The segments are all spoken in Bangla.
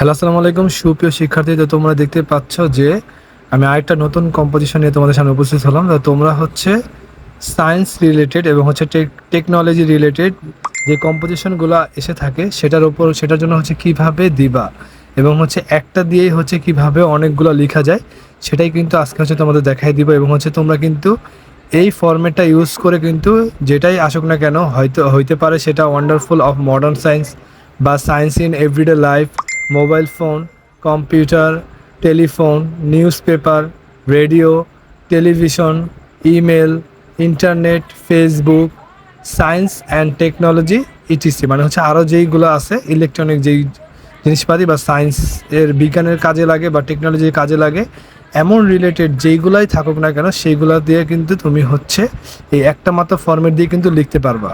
হ্যালো আসসালামু আলাইকুম সুপ্রিয় শিক্ষার্থী, তো তোমরা দেখতে পাচ্ছ যে আমি আরেকটা নতুন কম্পোজিশন নিয়ে তোমাদের সামনে উপস্থিত হলাম। তো তোমরা হচ্ছে সায়েন্স রিলেটেড এবং হচ্ছে টেকনোলজি রিলেটেড যে কম্পোজিশনগুলো এসে থাকে, সেটার উপর, সেটার জন্য হচ্ছে কীভাবে দিবা এবং হচ্ছে একটা দিয়েই হচ্ছে কীভাবে অনেকগুলো লেখা যায়, সেটাই কিন্তু আজকে হচ্ছে তোমাদের দেখাই দিব এবং হচ্ছে তোমরা কিন্তু এই ফরম্যাটটা ইউজ করে কিন্তু যেটাই আসুক না কেন, হয়তো, হইতে পারে সেটা ওয়ান্ডারফুল অফ মডার্ন সায়েন্স বা science in everyday life mobile phone, computer, telephone news paper radio, television, email, internet, Facebook, science and technology, etc মানে হচ্ছে আরও যেইগুলো আছে, ইলেকট্রনিক যেই জিনিসপাতি বা সায়েন্স এর বিজ্ঞানের কাজে লাগে বা টেকনোলজির কাজে লাগে, এমন রিলেটেড যেইগুলাই থাকুক না কেন, সেইগুলো দিয়ে কিন্তু তুমি হচ্ছে এই একটা মাত্র ফর্মেট দিয়ে কিন্তু লিখতে পারবা।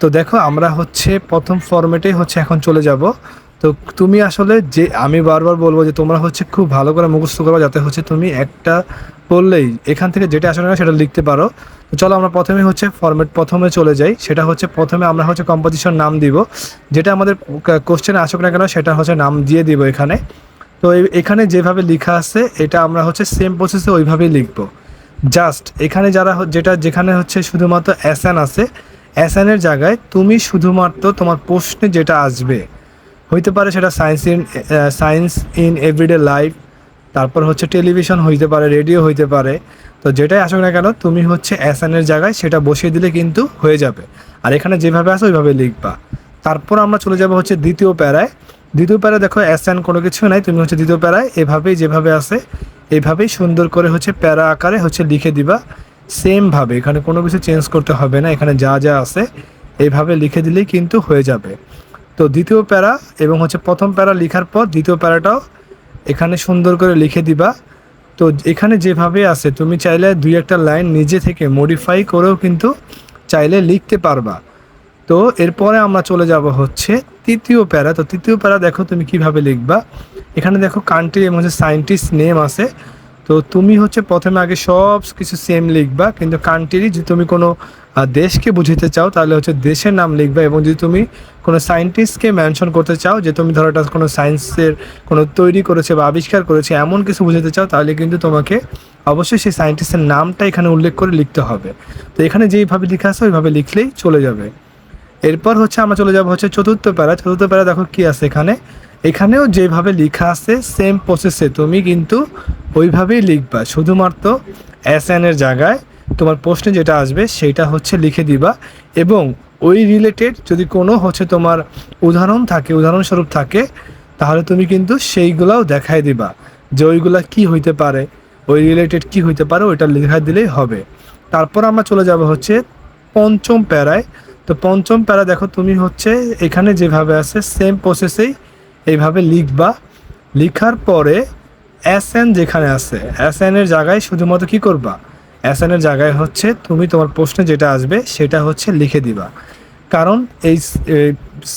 তো দেখো, আমরা হচ্ছে প্রথম ফর্মেটেই হচ্ছে এখন চলে যাব। তো তুমি আসলে যে, আমি বারবার বলব যে তোমরা হচ্ছে খুব ভালো করে মুখস্থ করো যাতে হচ্ছে তুমি একটা বললেই এখান থেকে যেটা আসলে না সেটা লিখতে পারো। তো চলো আমরা প্রথমে হচ্ছে ফর্মেট প্রথমে চলে যাই। সেটা হচ্ছে প্রথমে আমরা হচ্ছে কম্পোজিশন নাম দিব। যেটা আমাদের কোশ্চেনে আসুক না কেন সেটা হচ্ছে নাম দিয়ে দিব এখানে। তো এখানে যেভাবে লেখা আছে, এটা আমরা হচ্ছে সেম প্রসেসে ওইভাবেই লিখব। জাস্ট এখানে যারা যেটা, যেখানে হচ্ছে শুধুমাত্র অ্যাসান আছে অ্যাসানের জায়গায় তুমি শুধুমাত্র তোমার প্রশ্নে যেটা আসবে হইতে পারে সেটা science in science in everyday life তারপর হচ্ছে টেলিভিশন হইতে পারে রেডিও হইতে পারে। তো যেটাই আসুক না কেন, তুমি হচ্ছে অ্যাসানের জায়গায় সেটা বসিয়ে দিলে কিন্তু হয়ে যাবে। আর এখানে যেভাবে আছে ওইভাবে লিখবা। তারপর আমরা চলে যাব হচ্ছে দ্বিতীয় প্যারায়। দ্বিতীয় প্যারায় দেখো অ্যাসান কোনো কিছু নাই, তুমি হচ্ছে দ্বিতীয় প্যারায়, এভাবেই যেভাবে আছে, এভাবেই সুন্দর করে হচ্ছে প্যারা আকারে হচ্ছে লিখে দিবা। সেমভাবে এখানে কোনো কিছু চেঞ্জ করতে হবে না, এখানে যা যা আছে এইভাবে লিখে দিলেই কিন্তু হয়ে যাবে। তো দ্বিতীয় প্যারা এবং হচ্ছে প্রথম প্যারা লেখার পর দ্বিতীয় প্যারাটাও এখানে সুন্দর করে লিখে দিবা। তো এখানে যেভাবে আছে, তুমি চাইলে দুই একটা লাইন নিজে থেকে মডিফাই করেও কিন্তু চাইলে লিখতে পারবা। তো এরপরে আমরা চলে যাব হচ্ছে তৃতীয় প্যারা। তো তৃতীয় প্যারা দেখো তুমি কীভাবে লিখবা। এখানে দেখো কান্ট্রি এবং হচ্ছে সায়েন্টিস্ট নেম আছে। তো তুমি হচ্ছে প্রথমে আগে সব কিছু সেম লিখবা, কিন্তু কান্ট্রি যদি তুমি কোনো দেশকে বুঝাতে চাও, তাহলে হচ্ছে দেশের নাম লিখবা এবং যদি তুমি কোনো সায়েন্টিস্টকে মেনশন করতে চাও যে তুমি ধরো এটা কোনো সায়েন্সের কোনো তৈরি করেছে বা আবিষ্কার করেছে, এমন কিছু বুঝাতে চাও, তাহলে কিন্তু তোমাকে অবশ্যই সেই সায়েন্টিস্টের নামটা এখানে উল্লেখ করে লিখতে হবে। তো এখানে যেইভাবে লেখা আছে, ওইভাবে লিখলেই চলে যাবে। এরপর হচ্ছে আমরা চলে যাব হচ্ছে চতুর্থ প্যারা চতুর্থ প্যারা দেখো কি আছে এখানে? এখানেও যেভাবে লেখা আছে সেম প্রসেসে তুমি কিন্তু ওইভাবেই লিখবা। শুধুমাত্র এস এর জায়গায় তোমার প্রশ্নে যেটা আসবে সেটা হচ্ছে লিখে দিবা এবং ওই রিলেটেড যদি কোনো হচ্ছে তোমার উদাহরণ থাকে, উদাহরণস্বরূপ থাকে, তাহলে তুমি কিন্তু সেইগুলাও দেখাই দিবা যে ওইগুলা কি হইতে পারে, ওই রিলেটেড কি হইতে পারে, ওইটা লেখা দিলেই হবে। তারপর আমরা চলে যাব হচ্ছে পঞ্চম প্যারায়। তো পঞ্চম প্যারা দেখো তুমি হচ্ছে এখানে যেভাবে আছে সেম প্রসেসেই এইভাবে লিখবা। লিখার পরে এস এন যেখানে আছে এস এন এর জায়গায় শুধুমাত্র কি করবা? এস এন এর জায়গায় হচ্ছে তুমি তোমার প্রশ্নে যেটা আসবে সেটা হচ্ছে লিখে দিবা। কারণ এই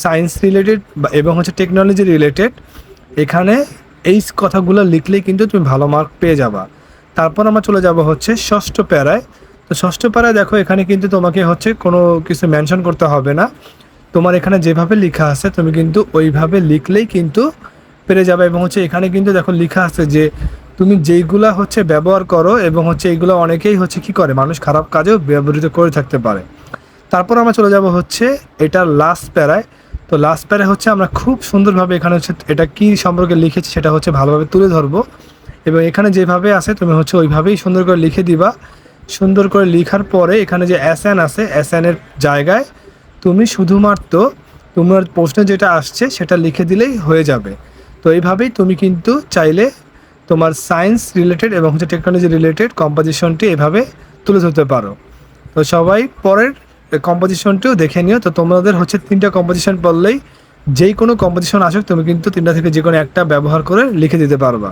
সায়েন্স রিলেটেড এবং হচ্ছে টেকনোলজি রিলেটেড এখানে এই কথাগুলো লিখলেই কিন্তু তুমি ভালো মার্ক পেয়ে যাবা। তারপর আমরা চলে যাব হচ্ছে ষষ্ঠ প্যারায়। তো ষষ্ঠ প্যারায় দেখো এখানে কিন্তু তোমাকে হচ্ছে কোনো কিছু মেনশন করতে হবে না। তোমার এখানে যেভাবে লেখা আছে, তুমি কিন্তু ওইভাবে লিখলেই কিন্তু পেরে যাবে। এবং হচ্ছে এখানে কিন্তু দেখো লেখা আছে যে, তুমি যেইগুলা হচ্ছে ব্যবহার করো এবং হচ্ছে এইগুলো অনেকেই হচ্ছে কি করে? মানুষ খারাপ কাজেও ব্যবহৃত করে থাকতে পারে। তারপর আমরা চলে যাব হচ্ছে এটা লাস্ট প্যারায়। তো লাস্ট প্যারায় হচ্ছে আমরা খুব সুন্দরভাবে এখানে হচ্ছে এটা কি সম্পর্কে লিখেছি সেটা হচ্ছে ভালোভাবে তুলে ধরবো। এবং এখানে যেভাবে আছে, তুমি হচ্ছে ওইভাবেই সুন্দর করে লিখে দিবা। সুন্দর করে লিখার পরে এখানে যে অ্যাসান আছে অ্যাসানের জায়গায় তুমি শুধুমাত্র তোমার প্রশ্নে যেটা আসছে সেটা লিখে দিলেই হয়ে যাবে। তো এইভাবেই তুমি কিন্তু চাইলে তোমার সায়েন্স রিলেটেড এবং হচ্ছে টেকনোলজি রিলেটেড কম্পোজিশনটি এভাবে তুলে ধরতে পারো। তো সবাই পরের কম্পোজিশনটিও দেখে নিও। তো তোমাদের হচ্ছে তিনটা কম্পোজিশন বললেই যেই কোনো কম্পোজিশন আসুক, তুমি কিন্তু তিনটা থেকে যে কোনো একটা ব্যবহার করে লিখে দিতে পারবা।